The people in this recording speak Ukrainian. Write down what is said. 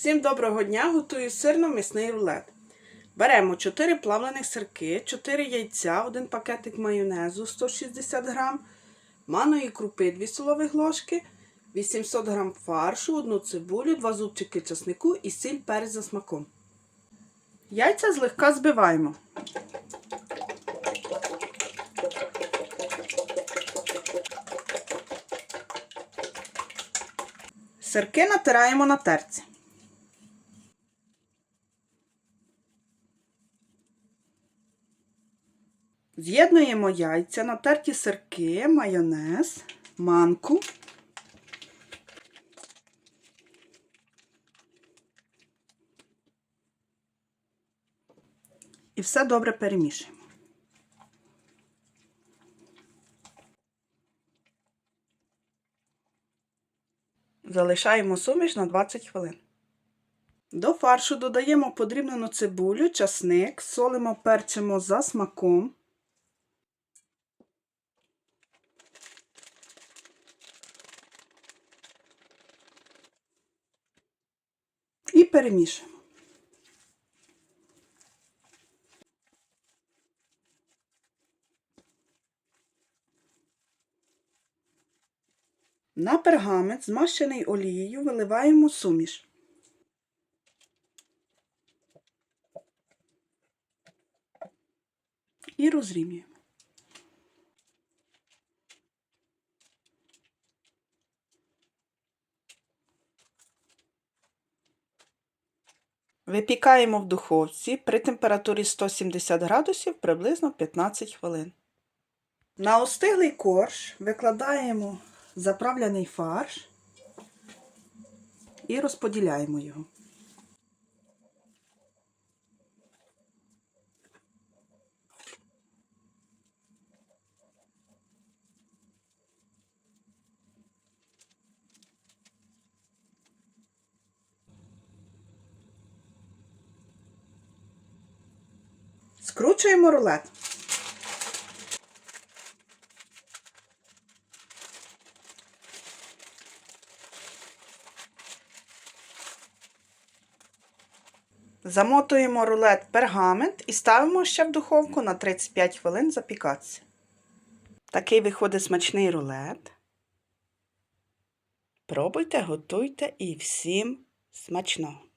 Всім доброго дня! Готую сирно-м'ясний рулет. Беремо 4 плавлених сирки, 4 яйця, 1 пакетик майонезу 160 г, маної крупи 2 столових ложки, 800 г фаршу, 1 цибулю, 2 зубчики часнику і сіль перець за смаком. Яйця злегка збиваємо. Сирки натираємо на терці. З'єднуємо яйця, натерті сирки, майонез, манку. І все добре перемішуємо. Залишаємо суміш на 20 хвилин. До фаршу додаємо подрібнену цибулю, часник, солимо, перчимо за смаком. І перемішуємо. На пергамент, змащений олією, виливаємо суміш. І розрівнюємо. Випікаємо в духовці при температурі 170 градусів приблизно 15 хвилин. На остиглий корж викладаємо заправлений фарш і розподіляємо його. Скручуємо рулет. Замотуємо рулет пергамент і ставимо ще в духовку на 35 хвилин запікатися. Такий виходить смачний рулет. Пробуйте, готуйте і всім смачного!